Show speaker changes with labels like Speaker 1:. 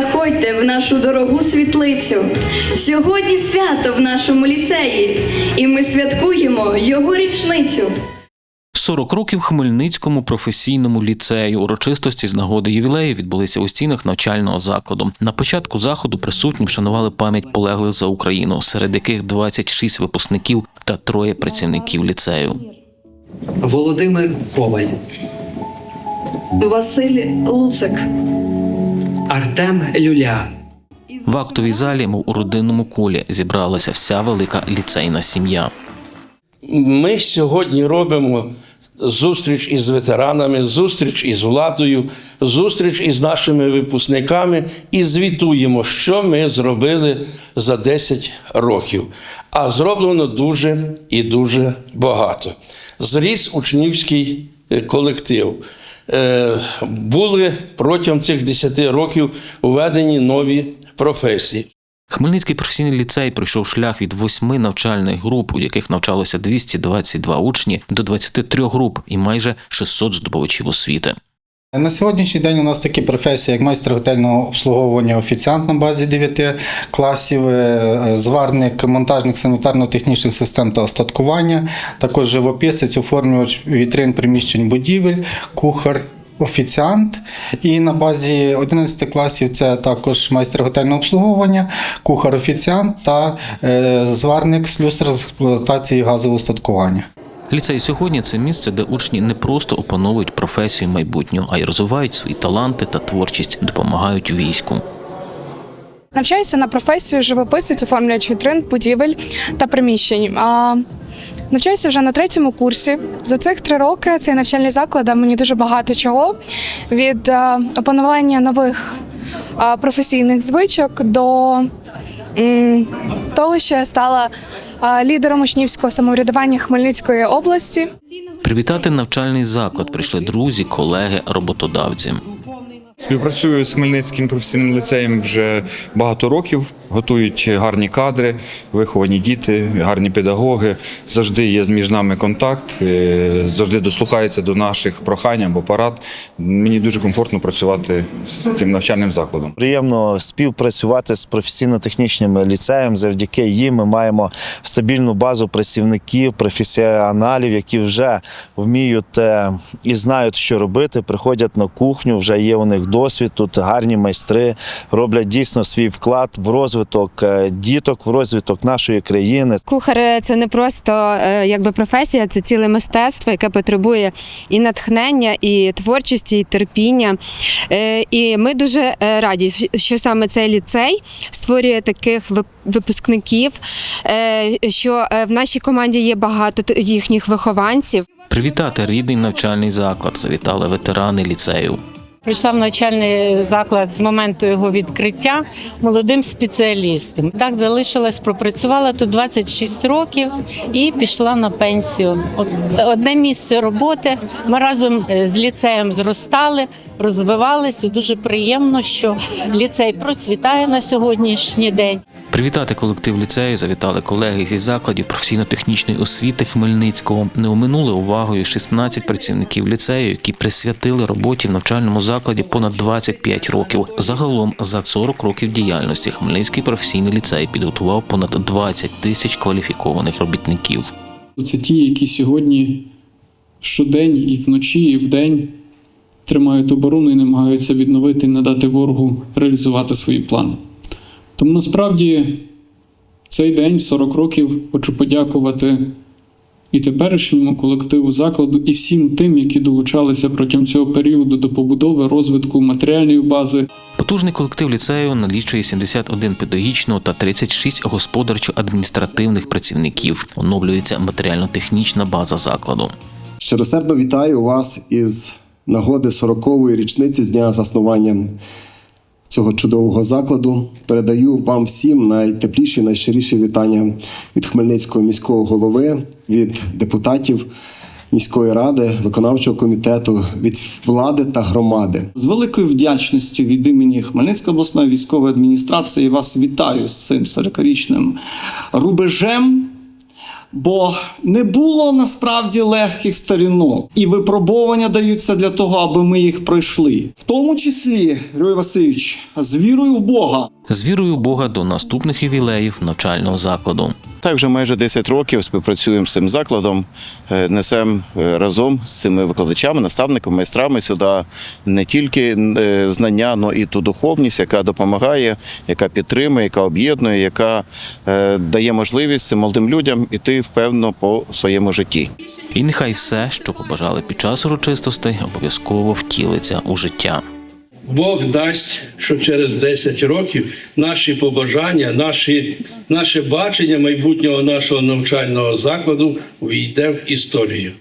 Speaker 1: Заходьте в нашу дорогу світлицю. Сьогодні свято в нашому ліцеї, і ми святкуємо його річницю.
Speaker 2: 40 років Хмельницькому професійному ліцею. Урочистості з нагоди ювілею відбулися у стінах навчального закладу. На початку заходу присутні вшанували пам'ять полеглих за Україну, серед яких 26 випускників та троє працівників ліцею.
Speaker 3: Володимир Коваль,
Speaker 1: Василь Луцик.
Speaker 3: Артем Люля,
Speaker 2: В актовій залі, мов у родинному колі, зібралася вся велика ліцейна сім'я.
Speaker 4: Ми сьогодні робимо зустріч із ветеранами, зустріч із владою, зустріч із нашими випускниками і звітуємо, що ми зробили за 10 років. А зроблено дуже і дуже багато. Зріс учнівський е, колектив. Е, Були протягом цих 10 років введені нові професії.
Speaker 2: Хмельницький професійний ліцей пройшов шлях від восьми навчальних груп, у яких навчалося 222 учні, до 23 груп і майже 600 здобувачів освіти.
Speaker 5: На сьогоднішній день у нас такі професії, як майстер готельного обслуговування, офіціант на базі 9 класів, е, зварник, монтажник санітарно-технічних систем та остаткування, також живописець, оформлювач вітрин приміщень будівель, кухар. Офіціант, і на базі 11 класів це також майстер готельного обслуговування, кухар-офіціант та е, зварник слюсар з експлуатації газового устаткування.
Speaker 2: Ліцей сьогодні це місце, де учні не просто опановують професію майбутню, а й розвивають свої таланти та творчість, допомагають війську.
Speaker 6: Навчаюся на професію живописець, оформлювач вітрин, будівель та приміщень. А, навчаюся вже на третьому курсі. За цих три роки цей навчальний заклад дав мені дуже багато чого від е, опанування нових е, професійних звичок до того, що я стала лідером учнівського самоврядування Хмельницької області.
Speaker 2: Привітати навчальний заклад прийшли друзі, колеги, роботодавці.
Speaker 7: Співпрацюю з Хмельницьким професійним ліцеєм вже багато років. Готують гарні кадри, виховані діти, гарні педагоги. Завжди є між нами контакт, е, завжди дослухаються до наших прохань або парад. Мені дуже комфортно працювати з цим навчальним закладом.
Speaker 8: Приємно співпрацювати з професійно-технічним ліцеєм. Завдяки їм ми маємо стабільну базу працівників, професіоналів, які вже вміють е, і знають, що робити. Приходять на кухню, вже є у них досвід. Тут гарні майстри роблять дійсно свій вклад в розвиток е, діток, в розвиток нашої країни.
Speaker 9: Кухар е, це не просто е, якби професія, це ціле мистецтво, яке потребує і натхнення, і творчості, і терпіння. І ми дуже раді, що саме цей ліцей створює таких випускників, що в нашій команді є багато їхніх вихованців.
Speaker 2: Привітати рідний навчальний заклад завітали ветерани ліцею.
Speaker 10: Прийшла в навчальний заклад з моменту його відкриття молодим спеціалістом. Так залишилась, пропрацювала тут 26 років і пішла на пенсію. Одне місце роботи. Ми разом е, з ліцеєм зростали, розвивалися. Дуже приємно, що ліцей процвітає на сьогоднішній день.
Speaker 2: Привітати колектив ліцею завітали колеги зі закладів професійно-технічної освіти Хмельницького. Не оминули увагою 16 працівників ліцею, які присвятили роботі в навчальному закладі понад 25 років. Загалом за 40 років діяльності Хмельницький професійний ліцей підготував понад 20 тисяч кваліфікованих робітників.
Speaker 11: Це ті, які сьогодні щодень і вночі, і вдень тримають оборону і намагаються відновити надати ворогу реалізувати свої плани. Тому насправді цей день, 40 років, хочу подякувати і теперішньому колективу закладу, і всім тим, які долучалися протягом цього періоду до побудови, розвитку матеріальної бази.
Speaker 2: Потужний колектив ліцею налічує 71 педагогічного та 36 господарчо-адміністративних працівників. Оновлюється матеріально-технічна база закладу.
Speaker 12: Щиросердно вітаю вас із нагоди 40-ї річниці з дня заснування цього чудового закладу. Передаю вам всім найтепліші, найщиріші вітання від Хмельницького міського голови, від депутатів міської ради, виконавчого комітету, від влади та громади.
Speaker 13: З великою вдячністю від імені Хмельницької обласної військової адміністрації вас вітаю з цим 40-річним рубежем. Бо не було насправді легких сторінок, і випробування даються для того, аби ми їх пройшли. В тому числі, Григорій Васильович, з вірою в Бога.
Speaker 2: З вірою Бога до наступних ювілеїв навчального закладу.
Speaker 14: Так, вже майже 10 років співпрацюємо з цим закладом, е, несемо е, разом з цими викладачами, наставниками, майстрами сюди не тільки е, знання, але і ту духовність, яка допомагає, яка підтримує, яка об'єднує, яка дає можливість цим молодим людям іти впевнено по своєму житті.
Speaker 2: І нехай все, що побажали під час урочистостей, обов'язково втілиться у життя.
Speaker 4: Бог дасть, що через 10 років наші побажання, наші, наше бачення майбутнього нашого навчального закладу увійде в історію.